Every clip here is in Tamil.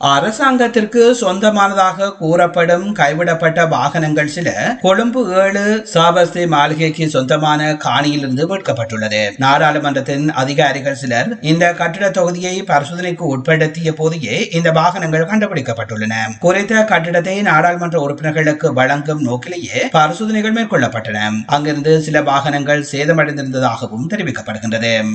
அரசாங்கத்திற்கு சொந்தமானதாக கூறப்படும் கைவிடப்பட்ட வாகனங்கள் சில கொழும்பு ஏழு சாபஸ்தி மாளிகைக்கு சொந்தமான காணியிலிருந்து மீட்கப்பட்டுள்ளது. நாடாளுமன்றத்தின் அதிகாரிகள் சிலர் இந்த கட்டிட தொகுதியை பரிசோதனைக்கு உட்படுத்திய போதே இந்த வாகனங்கள் கண்டுபிடிக்கப்பட்டுள்ளன. குறித்த கட்டிடத்தை நாடாளுமன்ற உறுப்பினர்களுக்கு வழங்கும் நோக்கிலேயே பரிசோதனைகள் மேற்கொள்ளப்பட்டன. அங்கிருந்து சில வாகனங்கள் சேதமடைந்திருந்ததாகவும் தெரிவிக்கப்படுகின்றது.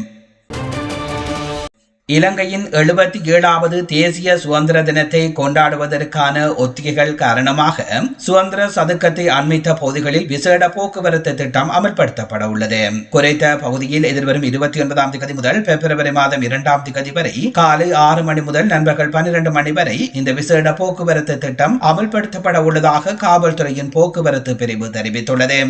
இலங்கையின் எழுபத்தி ஏழாவது தேசிய சுதந்திர தினத்தை கொண்டாடுவதற்கான ஒத்திகைகள் காரணமாக சுதந்திர சதுக்கத்தை அண்மித்த பகுதிகளில் விசேட போக்குவரத்து திட்டம் அமல்படுத்தப்பட உள்ளது குறைத்த பகுதியில் எதிர்வரும் இருபத்தி ஒன்பதாம் தேதி முதல் பிப்ரவரி மாதம் இரண்டாம் தேதி வரை காலை ஆறு மணி முதல் நண்பர்கள் பன்னிரண்டு மணி வரை இந்த விசேட போக்குவரத்து திட்டம் அமல்படுத்தப்பட உள்ளதாக காவல்துறையின் போக்குவரத்து பிரிவு தெரிவித்துள்ளது.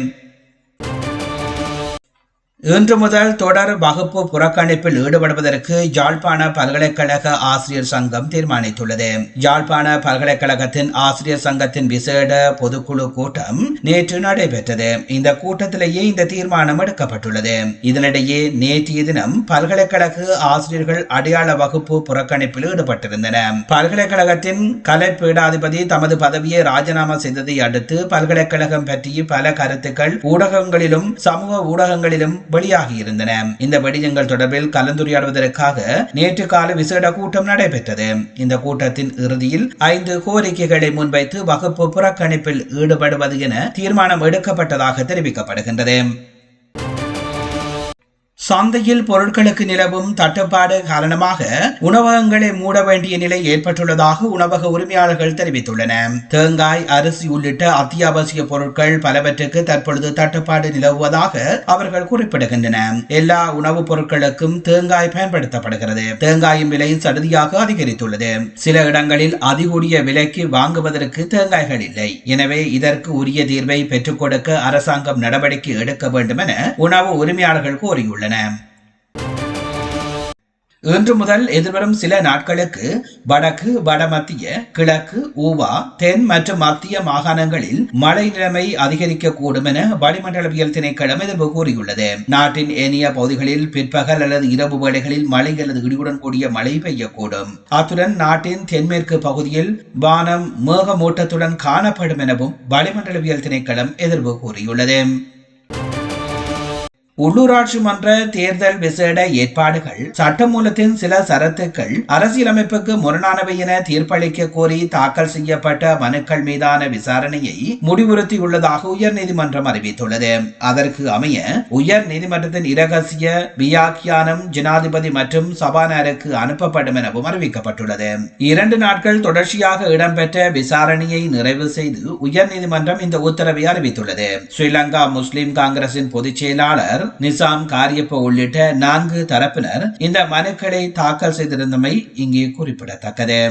இன்று முதல் தொடர் வகுப்பு புறக்கணிப்பில் ஈடுபடுவதற்கு யாழ்ப்பாண பல்கலைக்கழக ஆசிரியர் சங்கம் தீர்மானித்துள்ளது. யாழ்ப்பாண பல்கலைக்கழகத்தின் ஆசிரியர் சங்கத்தின் விசேட பொதுக்குழு கூட்டம் நேற்று நடைபெற்றது. இந்த கூட்டத்திலேயே இந்த தீர்மானம் எடுக்கப்பட்டுள்ளது. இதனிடையே நேற்றைய தினம் பல்கலைக்கழக ஆசிரியர்கள் அடையாள வகுப்பு புறக்கணிப்பில் ஈடுபட்டிருந்தன பல்கலைக்கழகத்தின் கலை பீடாதிபதி தமது பதவியை ராஜினாமா செய்ததை அடுத்து பல்கலைக்கழகம் பற்றி பல கருத்துக்கள் ஊடகங்களிலும் சமூக ஊடகங்களிலும் வெளியாகி இருந்தன. இந்த வெடியங்கள் தொடர்பில் கலந்துரையாடுவதற்காக நேற்று கால விசேட கூட்டம் நடைபெற்றது. இந்த கூட்டத்தின் இறுதியில் ஐந்து கோரிக்கைகளை முன்வைத்து வகுப்பு புறக்கணிப்பில் ஈடுபடுவது என தீர்மானம் எடுக்கப்பட்டதாக தெரிவிக்கப்படுகின்றது. சந்தையில் பொருட்களுக்கு நிலவும் தட்டுப்பாடு காரணமாக உணவகங்களை மூட வேண்டிய நிலை ஏற்பட்டுள்ளதாக உணவக உரிமையாளர்கள் தெரிவித்துள்ளனர். தேங்காய் அரிசி உள்ளிட்ட அத்தியாவசிய பொருட்கள் பலவற்றுக்கு தற்பொழுது தட்டுப்பாடு நிலவுவதாக அவர்கள் குறிப்பிடுகின்றனர். எல்லா உணவுப் பொருட்களுக்கும் தேங்காய் பயன்படுத்தப்படுகிறது. தேங்காயின் விலை சடுதியாக அதிகரித்துள்ளது. சில இடங்களில் அதிகூடிய விலைக்கு வாங்குவதற்கு தேங்காய்கள் இல்லை. எனவே இதற்கு உரிய தீர்வை பெற்றுக் கொடுக்க அரசாங்கம் நடவடிக்கை எடுக்க வேண்டும் என உணவு உரிமையாளர்கள் கோரியுள்ளனர். இன்று முதல் எதிர்வரும் சில நாட்களுக்கு வடக்கு வடமத்திய கிழக்கு ஊவா தென் மற்றும் மத்திய மாகாணங்களில் மழை நிலைமை அதிகரிக்கக்கூடும் என வளிமண்டலவியல் திணைக்களம் எதிர்ப்பு கூறியுள்ளது. நாட்டின் ஏனைய பகுதிகளில் பிற்பகல் அல்லது இரவு வேளைகளில் மழை அல்லது இடியுடன் கூடிய மழை பெய்யக்கூடும். அத்துடன் நாட்டின் தென்மேற்கு பகுதியில் வானம் மேகமூட்டத்துடன் காணப்படும் எனவும் வளிமண்டலவியல் திணைக்களம் எதிர்ப்பு கூறியுள்ளது. உள்ளூராட்சி மன்ற தேர்தல் விசேட ஏற்பாடுகள் சட்டமூலத்தின் சில சரத்துக்கள் அரசியலமைப்புக்கு முரணானவை என தீர்ப்பளிக்க கோரி தாக்கல் செய்யப்பட்ட மனுக்கள் மீதான விசாரணையை முடிவுறுத்தியுள்ளதாக உயர்நீதிமன்றம் அறிவித்துள்ளது. அதற்கு அமைய உயர் நீதிமன்றத்தின் இரகசிய வியாக்கியானம் ஜனாதிபதி மற்றும் சபாநாயகருக்கு அனுப்பப்படும் எனவும் அறிவிக்கப்பட்டுள்ளது. இரண்டு நாட்கள் தொடர்ச்சியாக இடம்பெற்ற விசாரணையை நிறைவு செய்து உயர்நீதிமன்றம் இந்த உத்தரவை அறிவித்துள்ளது. ஸ்ரீலங்கா முஸ்லிம் காங்கிரசின் பொதுச் செயலாளர் நிசாம் காரியப்ப உள்ளிட்ட நான்கு தரப்பினர் இந்த மனுக்களை தாக்கல் செய்திருந்தமை இங்கே குறிப்பிடத்தக்கது.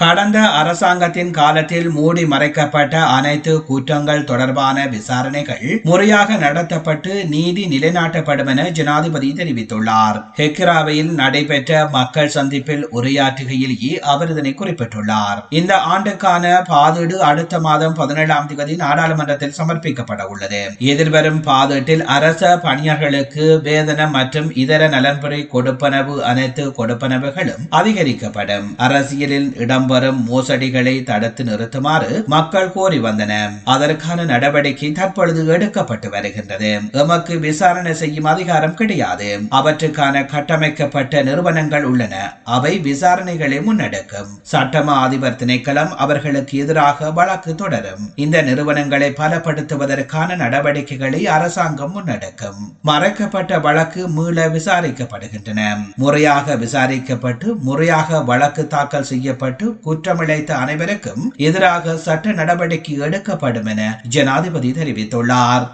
கடந்த அரசாங்கத்தின் காலத்தில் மூடி மறைக்கப்பட்ட அனைத்து குற்றங்கள் தொடர்பான விசாரணைகள் முறையாக நடத்தப்பட்டு நீதி நிலைநாட்டப்படும் என ஜனாதிபதி தெரிவித்துள்ளார். ஹெக்ராவையில் நடைபெற்ற மக்கள் சந்திப்பில் உரையாற்றுகையிலேயே அவர் இதனை குறிப்பிட்டுள்ளார். இந்த ஆண்டுக்கான பாதீடு அடுத்த மாதம் பதினேழாம் தேதி நாடாளுமன்றத்தில் சமர்ப்பிக்கப்பட உள்ளது. எதிர்வரும் பாதீட்டில் அரச பணியாளர்களுக்கு வேதனம் மற்றும் இதர நலன்புரை கொடுப்பனவு அனைத்து கொடுப்பனவுகளும் அதிகரிக்கப்படும். அரசியலில் இடம் விளம்பரம் மோசடிகளை தடுத்து நிறுத்துமாறு மக்கள் கோரி வந்தன. அதற்கான நடவடிக்கை தற்பொழுது எடுக்கப்பட்டு வருகின்றது. எமக்கு விசாரணை செய்யும் அதிகாரம் கிடையாது. அவற்றுக்கான கட்டமைக்கப்பட்ட நிறுவனங்கள் உள்ளன. அவை விசாரணைகளை முன்னெடுக்கும். சட்டமா அதிபர் திணைக்களம் அவர்களுக்கு எதிராக வழக்கு தொடரும். இந்த நிறுவனங்களை பலப்படுத்துவதற்கான நடவடிக்கைகளை அரசாங்கம் முன்னெடுக்கும். மறைக்கப்பட்ட வழக்கு மீள விசாரிக்கப்படுகின்றன. முறையாக விசாரிக்கப்பட்டு முறையாக வழக்கு தாக்கல் செய்யப்பட்டு குற்றமிழைத்த அனைவருக்கும் எதிராக சட்ட நடவடிக்கை எடுக்கப்படும் என ஜனாதிபதி தெரிவித்துள்ளார்.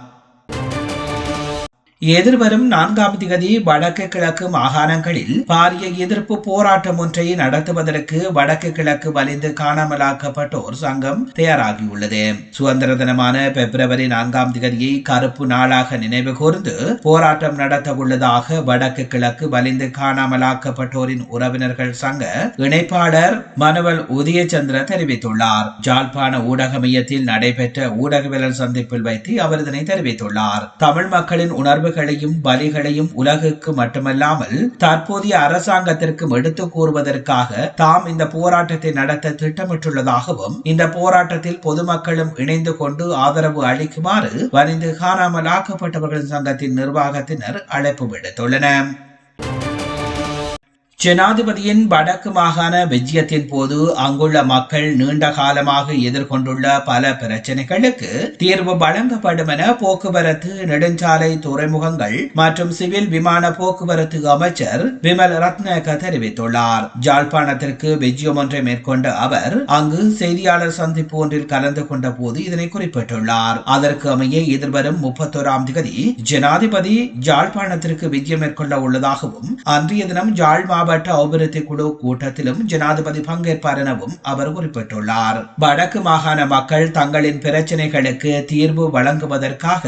எதிர்வரும் நான்காம் திகதி வடக்கு கிழக்கு மாகாணங்களில் பாரிய எதிர்ப்பு போராட்டம் ஒன்றை நடத்துவதற்கு வடக்கு கிழக்கு வலிந்து காணாமலாக்கப்பட்டோர் சங்கம் தயாராகியுள்ளது. சுதந்திர தினமான பிப்ரவரி நான்காம் திகதியை கருப்பு நாளாக நினைவு கூர்ந்து போராட்டம் நடத்த உள்ளதாக வடக்கு கிழக்கு வலிந்து காணாமலாக்கப்பட்டோரின் உறவினர்கள் சங்க இணைப்பாளர் மனுவல் உதயச்சந்திர தெரிவித்துள்ளார். ஜாழ்ப்பாண ஊடக மையத்தில் நடைபெற்ற ஊடகவியலர் சந்திப்பில் வைத்து அவர் இதனை தெரிவித்துள்ளார். தமிழ் மக்களின் உணர்வு உணர்வுகளையும் பலிகளையும் உலகுக்கு மட்டுமல்லாமல் தற்போதைய அரசாங்கத்திற்கும் எடுத்து கூறுவதற்காக தாம் இந்த போராட்டத்தை நடத்த திட்டமிட்டுள்ளதாகவும் இந்த போராட்டத்தில் பொதுமக்களும் இணைந்து கொண்டு ஆதரவு அளிக்குமாறு வரிந்து காணாமல் ஆக்கப்பட்டவர்கள் சங்கத்தின் நிர்வாகத்தினர் அழைப்பு விடுத்துள்ளனர். ஜனாதிபதியின் வடக்கு மாகாண விஜயத்தின் போது அங்குள்ள மக்கள் நீண்ட காலமாக எதிர்கொண்டுள்ள பல பிரச்சனைகளுக்கு தீர்வு வழங்கப்படும் என போக்குவரத்து நெடுஞ்சாலை துறைமுகங்கள் மற்றும் சிவில் விமான போக்குவரத்து அமைச்சர் விமல் ரத்னக தெரிவித்துள்ளார். ஜாழ்ப்பாணத்திற்கு விஜயம் ஒன்றை மேற்கொண்ட அவர் அங்கு செய்தியாளர் சந்திப்பு ஒன்றில் கலந்து கொண்ட போது இதனை குறிப்பிட்டுள்ளார். அதற்கு அமைய எதிர்வரும் முப்பத்தோராம் தேதி ஜனாதிபதி ஜாழ்ப்பாணத்திற்கு விஜயம் மேற்கொள்ள உள்ளதாகவும் அன்றைய தினம் ஜாழ் மாவட்ட மாவட்ட அபிவிருத்தி குழு கூட்டத்திலும் ஜனாதிபதி பங்கேற்பார் எனவும் அவர் குறிப்பிட்டுள்ளார். வடக்கு மாகாண மக்கள் தங்களின் பிரச்சினைகளுக்கு தீர்வு வழங்குவதற்காக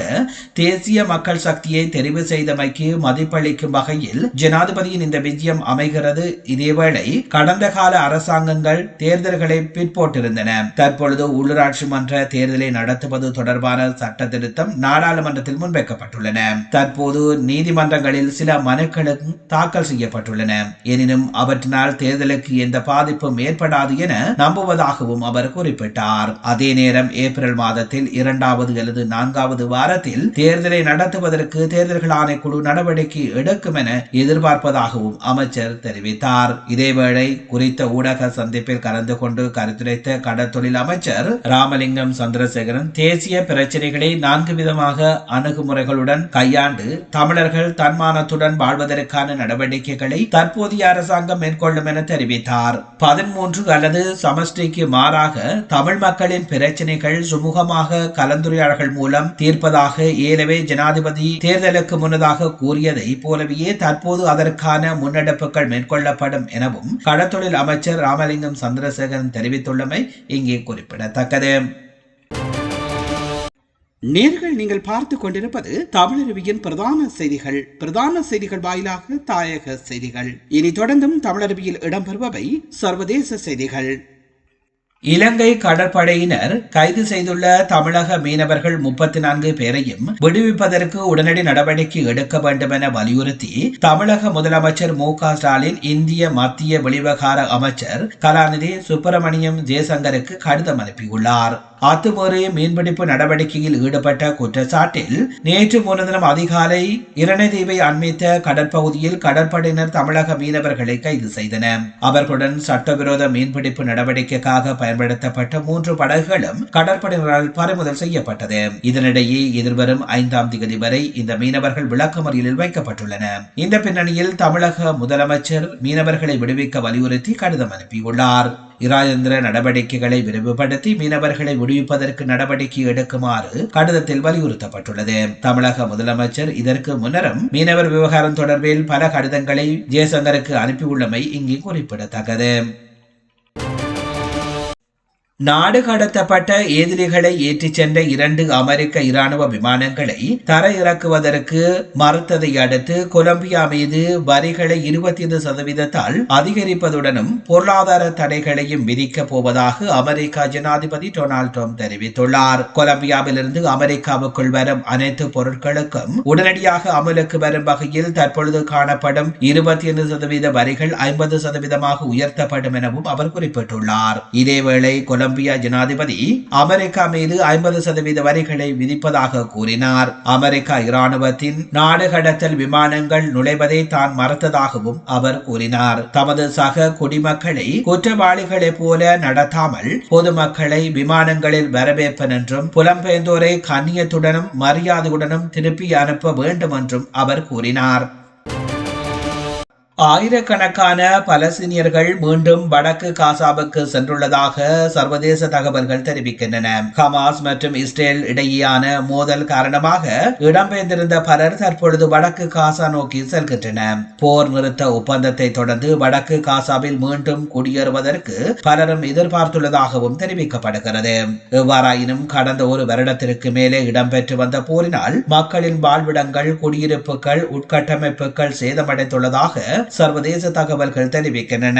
தேசிய மக்கள் சக்தியை தெரிவு செய்தமைக்கு மதிப்பளிக்கும் வகையில் ஜனாதிபதியின் இந்த விஜயம் அமைகிறது. இதேவேளை கடந்த கால அரசாங்கங்கள் தேர்தல்களை பிற்போட்டிருந்தன. தற்பொழுது உள்ளூராட்சி மன்ற தேர்தலை நடத்துவது தொடர்பான சட்ட திருத்தம் நாடாளுமன்றத்தில் முன்வைக்கப்பட்டுள்ளன. தற்போது நீதிமன்றங்களில் சில மனுக்களும் தாக்கல் செய்யப்பட்டுள்ளன. எனினும் அவற்றினால் தேர்தலுக்கு எந்த பாதிப்பும் ஏற்படாது என நம்புவதாகவும் அவர் குறிப்பிட்டார். அதே நேரம் ஏப்ரல் மாதத்தில் இரண்டாவது அல்லது நான்காவது வாரத்தில் தேர்தலை நடத்துவதற்கு தேர்தல்கள் ஆணைக்குழு நடவடிக்கை எடுக்கும் என எதிர்பார்ப்பதாகவும் அமைச்சர் தெரிவித்தார். இதேவேளை குறித்த ஊடக சந்திப்பில் கலந்து கொண்டு கருத்துரைத்த கடற்தொழில் அமைச்சர் ராமலிங்கம் சந்திரசேகரன் தேசிய பிரச்சனைகளை நான்கு விதமாக அணுகுமுறைகளுடன் கையாண்டு தமிழர்கள் தன்மானத்துடன் வாழ்வதற்கான நடவடிக்கைகளை தற்போதைய அரசாங்கம் மேற்கொள்ளும் என தெரிவித்தார். பதிமூன்று அல்லது சமஷ்டிக்கு மாறாக தமிழ் மக்களின் பிரச்சனைகள் சுமூகமாக கலந்துரையாடல்கள் மூலம் தீர்ப்பதாக ஏலவே ஜனாதிபதி தேர்தலுக்கு முன்னதாக கூறியதை போலவே தற்போது அதற்கான முன்னெடுப்புகள் மேற்கொள்ளப்படும் எனவும் கடத்தொழில் அமைச்சர் ராமலிங்கம் சந்திரசேகரன் தெரிவித்துள்ளமை இங்கே குறிப்பிடத்தக்கது. நேர்கள் நீங்கள் பார்த்து கொண்டிருப்பது தமிழருவியின் பிரதான செய்திகள். பிரதான செய்திகள் வாயிலாக தாயக செய்திகள். இனி தொடர்ந்தும் தமிழருவியில் இடம்பெறுபவை சர்வதேச செய்திகள். இலங்கை கடற்படையினர் கைது செய்துள்ள தமிழக மீனவர்கள் முப்பத்தி நான்கு பேரையும் விடுவிப்பதற்கு உடனடி நடவடிக்கை எடுக்க வேண்டும் என வலியுறுத்தி தமிழக முதலமைச்சர் மு ஸ்டாலின் இந்திய மத்திய வெளிவகார அமைச்சர் கலாநிதி சுப்பிரமணியம் ஜெயசங்கருக்கு கடிதம் அனுப்பியுள்ளார். அத்துமீறி மீன்பிடிப்பு நடவடிக்கையில் ஈடுபட்ட குற்றச்சாட்டில் நேற்று முன்தினம் அதிகாலை இரணைதீவை அண்மித்த கடற்பகுதியில் கடற்படையினர் தமிழக மீனவர்களை கைது செய்தனர். அவர்களுடன் சட்டவிரோத மீன்பிடிப்பு நடவடிக்கைக்காக பயன்படுத்தப்பட்ட மூன்று படகுகளும் கடற்படையினரால் பறிமுதல் செய்யப்பட்டது. இதனிடையே எதிர்வரும் ஐந்தாம் தேதி வரை இந்த மீனவர்கள் விளக்கமறியலில் வைக்கப்பட்டுள்ளன. இந்த பின்னணியில் தமிழக முதலமைச்சர் மீனவர்களை விடுவிக்க வலியுறுத்தி கடிதம் அனுப்பியுள்ளார். இராஜேந்திர நடவடிக்கைகளை விரிவுபடுத்தி மீனவர்களை விடுவிப்பதற்கு நடவடிக்கை எடுக்குமாறு கடிதத்தில் வலியுறுத்தப்பட்டுள்ளது. தமிழக முதலமைச்சர் இதற்கு முன்னரும் மீனவர் விவகாரம் தொடர்பில் பல கடிதங்களை ஜெயசங்கருக்கு அனுப்பியுள்ளமை இங்கே குறிப்பிடத்தக்கது. நாடு கடத்தப்பட்ட எதிரிகளை ஏற்றிச் சென்ற இரண்டு அமெரிக்க இராணுவ விமானங்களை தர இறக்குவதற்கு மறுத்ததை அடுத்து கொலம்பியா மீது வரிகளை இருபத்தி ஐந்து சதவீதத்தால் அதிகரிப்பதுடனும் பொருளாதார தடைகளையும் விதிக்கப் போவதாக அமெரிக்கா ஜனாதிபதி டொனால்ட் ட்ரம்ப் தெரிவித்துள்ளார். கொலம்பியாவிலிருந்து அமெரிக்காவுக்குள் வரும் அனைத்து பொருட்களுக்கும் உடனடியாக அமலுக்கு வரும் வகையில் தற்பொழுது காணப்படும் இருபத்தி ஐந்து சதவீத வரிகள் ஐம்பது சதவீதமாக உயர்த்தப்படும் எனவும் அவர் குறிப்பிட்டுள்ளார். இதேவேளை கொலம்பியா கொலம்பியா ஜனாதிபதி அமெரிக்கா மீது ஐம்பது சதவீத வரிகளை விதிப்பதாக கூறினார். அமெரிக்கா இராணுவத்தின் நாடு கடத்தல் விமானங்கள் நுழைவதை தான் மறுத்ததாகவும் அவர் கூறினார். தமது சக குடிமக்களை குற்றவாளிகளைப் போல நடத்தாமல் பொதுமக்களை விமானங்களில் வரவேற்பன் என்றும் புலம்பெயர்ந்தோரை கண்ணியத்துடனும் மரியாதையுடனும் திருப்பி அனுப்ப வேண்டும் என்றும் அவர் கூறினார். ஆயிரக்கணக்கான பலஸ்தீனியர்கள் மீண்டும் வடக்கு காசாவுக்கு சென்றுள்ளதாக சர்வதேச தகவல்கள் தெரிவிக்கின்றன. ஹமாஸ் மற்றும் இஸ்ரேல் இடையேயான மோதல் காரணமாக இடம்பெயர்ந்திருந்த பலர் தற்பொழுது வடக்கு காசா நோக்கி செல்கின்றனர். போர் நிறுத்த ஒப்பந்தத்தை தொடர்ந்து வடக்கு காசாவில் மீண்டும் குடியேறுவதற்கு பலரும் எதிர்பார்த்துள்ளதாகவும் தெரிவிக்கப்படுகிறது. எவ்வாறாயினும் கடந்த ஒரு வருடத்திற்கு மேலே இடம்பெற்று வந்த போரினால் மக்களின் வாழ்விடங்கள் குடியிருப்புகள் உட்கட்டமைப்புகள் சேதமடைந்துள்ளதாக சர்வதேச தகவல்கள் தெரிவிக்கின்றன.